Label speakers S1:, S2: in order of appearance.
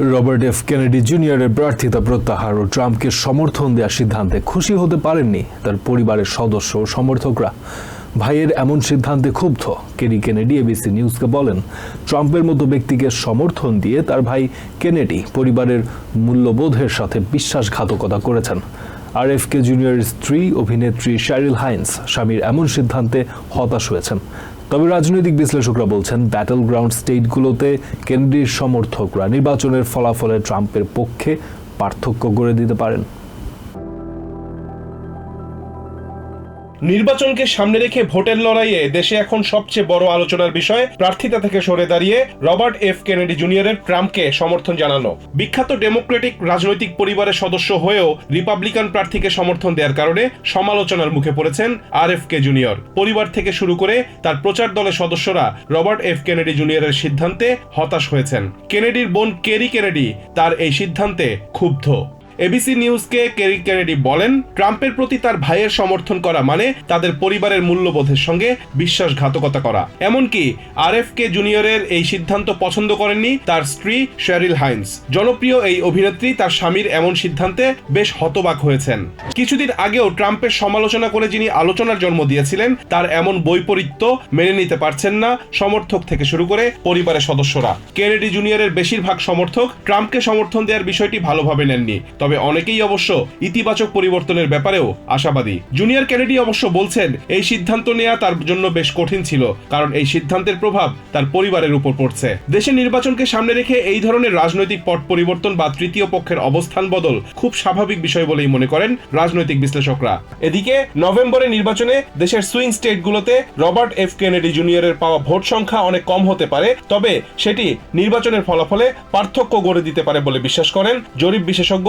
S1: Robert F Kennedy জুনিয়রের প্রার্থিতা প্রত্যাহার ও ট্রাম্পকে সমর্থন দেওয়ার সিদ্ধান্তে খুশি হতে পারেননি তার পরিবারের সদস্য ও সমর্থকরা। ভাইয়ের এমন সিদ্ধান্তে ক্ষুব্ধ, কেরি কেনেডি এবিসি নিউজকে বলেন, ট্রাম্পের মতো ব্যক্তিকে সমর্থন দিয়ে তার ভাই কেনেডি পরিবারের মূল্যবোধের সাথে বিশ্বাসঘাতকতা করেছেন। আর এফ কে জুনিয়রের স্ত্রী অভিনেত্রী শ্যারিল হাইন্স স্বামীর এমন সিদ্ধান্তে হতাশ হয়েছেন। তবে রাজনৈতিক বিশ্লেষকরা বলছেন ব্যাটল গ্রাউন্ড স্টেটগুলোতে কেন্দ্রীয় সমর্থকরা নির্বাচনের ফলাফলে ট্রাম্পের পক্ষে পার্থক্য গড়ে দিতে পারেন।
S2: নির্বাচনকে সামনে রেখে ভোটের লড়াইয়ে দেশে এখন সবচেয়ে বড় আলোচনার বিষয় প্রার্থিতা থেকে সরে দাঁড়িয়ে রবার্ট এফ কেনেডি জুনিয়রের ট্রাম্পকে সমর্থন জানানো। বিখ্যাত ডেমোক্রেটিক রাজনৈতিক পরিবারের সদস্য হয়েও রিপাবলিকান প্রার্থীকে সমর্থন দেওয়ার কারণে সমালোচনার মুখে পড়েছেন আর এফ কে জুনিয়র। পরিবার থেকে শুরু করে তার প্রচার দলের সদস্যরা রবার্ট এফ কেনেডি জুনিয়রের সিদ্ধান্তে হতাশ হয়েছেন। কেনেডির বোন কেরি কেনেডি তার এই সিদ্ধান্তে ক্ষুব্ধ। এবিসি নিউজকে কেরি কেনেডি বলেন, ট্রাম্পের প্রতি তার ভাইয়ের সমর্থন করা মানে তাদের পরিবারের মূল্যবোধের সঙ্গে বিশ্বাসঘাতকতা করা। এমনকি আর এফ কে জুনিয়রের এই সিদ্ধান্ত পছন্দ করেননি তার স্ত্রী শেরিল হাইন্স। জনপ্রিয় এই অভিনেত্রী তার স্বামীর এমন সিদ্ধান্তে বেশ হতবাক হয়েছেন। কিছুদিন আগেও ট্রাম্পের সমালোচনা করে যিনি আলোচনার জন্ম দিয়েছিলেন, তার এমন বৈপরীত্য মেনে নিতে পারছেন না সমর্থক থেকে শুরু করে পরিবারের সদস্যরা। কেনেডি জুনিয়রের বেশিরভাগ সমর্থক ট্রাম্পকে সমর্থন দেওয়ার বিষয়টি ভালোভাবে নেননি, তবে অনেকেই অবশ্য ইতিবাচক পরিবর্তনের ব্যাপারেও আশাবাদী। জুনিয়র কেনেডি অবশ্য বলছেন, এই সিদ্ধান্ত নেওয়া তার জন্য বেশ কঠিন ছিল, কারণ এই সিদ্ধান্তের প্রভাব তার পরিবারের উপর পড়ছে। দেশের নির্বাচনকে সামনে রেখে এই ধরনের রাজনৈতিক পট পরিবর্তন বা তৃতীয় পক্ষের অবস্থান বদল খুব স্বাভাবিক বিষয় বলেই মনে করেন রাজনৈতিক বিশ্লেষকরা। এদিকে, নভেম্বরে নির্বাচনে দেশের সুইং স্টেটগুলোতে রবার্ট এফ কেনেডি জুনিয়রের পাওয়া ভোট সংখ্যা অনেক কম হতে পারে, তবে সেটি নির্বাচনের ফলাফলে পার্থক্য গড়ে দিতে পারে বলে বিশ্বাস করেন জরিপ বিশেষজ্ঞ